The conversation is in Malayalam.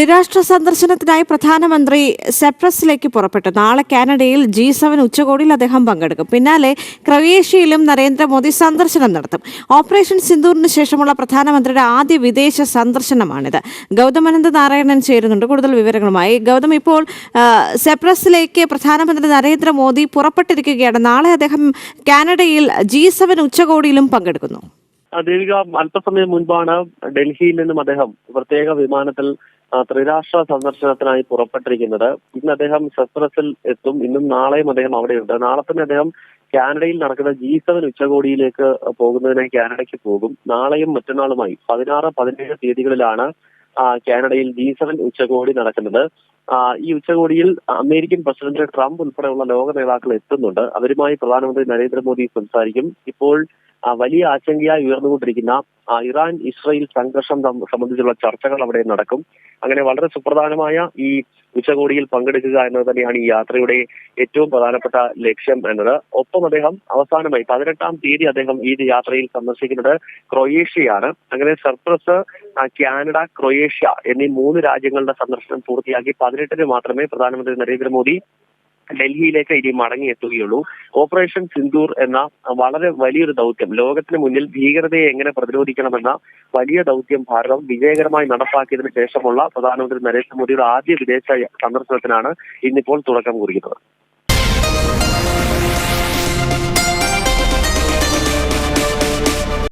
ത്രിരാഷ്ട്ര സന്ദർശനത്തിനായി പ്രധാനമന്ത്രി സെപ്രസിലേക്ക് പുറപ്പെട്ടു. നാളെ കാനഡയിൽ ജി സെവൻ ഉച്ചകോടിയിൽ അദ്ദേഹം പങ്കെടുക്കും. പിന്നാലെ ക്രൊയേഷ്യയിലും നരേന്ദ്രമോദി സന്ദർശനം നടത്തും. ഓപ്പറേഷൻ സിന്ദൂറിന് ശേഷമുള്ള പ്രധാനമന്ത്രിയുടെ ആദ്യ വിദേശ സന്ദർശനമാണിത്. ഗൗതമനന്ദ നാരായണൻ ചേരുന്നുണ്ട്. കൂടുതൽ വിവരങ്ങളുമായി ഗൗതം ഇപ്പോൾ സെപ്രസിലേക്ക് പ്രധാനമന്ത്രി നരേന്ദ്രമോദി പുറപ്പെട്ടിരിക്കുകയാണ്. നാളെ അദ്ദേഹം കാനഡയിൽ ജി സെവൻ ഉച്ചകോടിയിലും പങ്കെടുക്കുന്നു. ദേവിക അല്പസമയം മുൻപാണ് ഡൽഹിയിൽ നിന്നും അദ്ദേഹം പ്രത്യേക വിമാനത്തിൽ ത്രിരാഷ്ട്ര സന്ദർശനത്തിനായി പുറപ്പെട്ടിരിക്കുന്നത്. ഇന്ന് അദ്ദേഹം സെസ്രസിൽ എത്തും. ഇന്നും നാളെയും അദ്ദേഹം അവിടെയുണ്ട്. നാളെ തന്നെ അദ്ദേഹം കാനഡയിൽ നടക്കുന്ന ജി സെവൻ ഉച്ചകോടിയിലേക്ക് പോകുന്നതിനായി കാനഡയ്ക്ക് പോകും. നാളെയും മറ്റന്നാളുമായി പതിനാറ് പതിനേഴ് തീയതികളിലാണ് കാനഡയിൽ ജി സെവൻ ഉച്ചകോടി നടക്കുന്നത്. ഈ ഉച്ചകോടിയിൽ അമേരിക്കൻ പ്രസിഡന്റ് ട്രംപ് ഉൾപ്പെടെയുള്ള ലോക നേതാക്കൾ എത്തുന്നുണ്ട്. അവരുമായി പ്രധാനമന്ത്രി നരേന്ദ്രമോദി സംസാരിക്കും. ഇപ്പോൾ വലിയ ആശങ്കയായി ഉയർന്നുകൊണ്ടിരിക്കുന്ന ഇറാൻ ഇസ്രയേൽ സംഘർഷം സംബന്ധിച്ചുള്ള ചർച്ചകൾ അവിടെ നടക്കും. അങ്ങനെ വളരെ സുപ്രധാനമായ ഈ ഉച്ചകോടിയിൽ പങ്കെടുക്കുക എന്നത് തന്നെയാണ് ഈ യാത്രയുടെ ഏറ്റവും പ്രധാനപ്പെട്ട ലക്ഷ്യം എന്നത്. ഒപ്പം അദ്ദേഹം അവസാനമായി പതിനെട്ടാം തീയതി അദ്ദേഹം ഈ യാത്രയിൽ സന്ദർശിക്കുന്നത് ക്രൊയേഷ്യയാണ്. അങ്ങനെ സർപ്രസ് കാനഡ ക്രൊയേഷ്യ എന്നീ മൂന്ന് രാജ്യങ്ങളുടെ സന്ദർശനം പൂർത്തിയാക്കി പതിനെട്ടിന് മാത്രമേ പ്രധാനമന്ത്രി നരേന്ദ്രമോദി ഡൽഹിയിലേക്ക് ഇനി മടങ്ങിയെത്തുകയുള്ളൂ. ഓപ്പറേഷൻ സിന്ദൂർ എന്ന വളരെ വലിയൊരു ദൗത്യം ലോകത്തിന് മുന്നിൽ ഭീകരതയെ എങ്ങനെ പ്രതിരോധിക്കണമെന്ന വലിയ ദൗത്യം ഭാരതം വിജയകരമായി നടപ്പാക്കിയതിനു ശേഷമുള്ള പ്രധാനമന്ത്രി നരേന്ദ്രമോദിയുടെ ആദ്യ വിദേശ സന്ദർശനത്തിനാണ് ഇന്നിപ്പോൾ തുടക്കം കുറിക്കുന്നത്.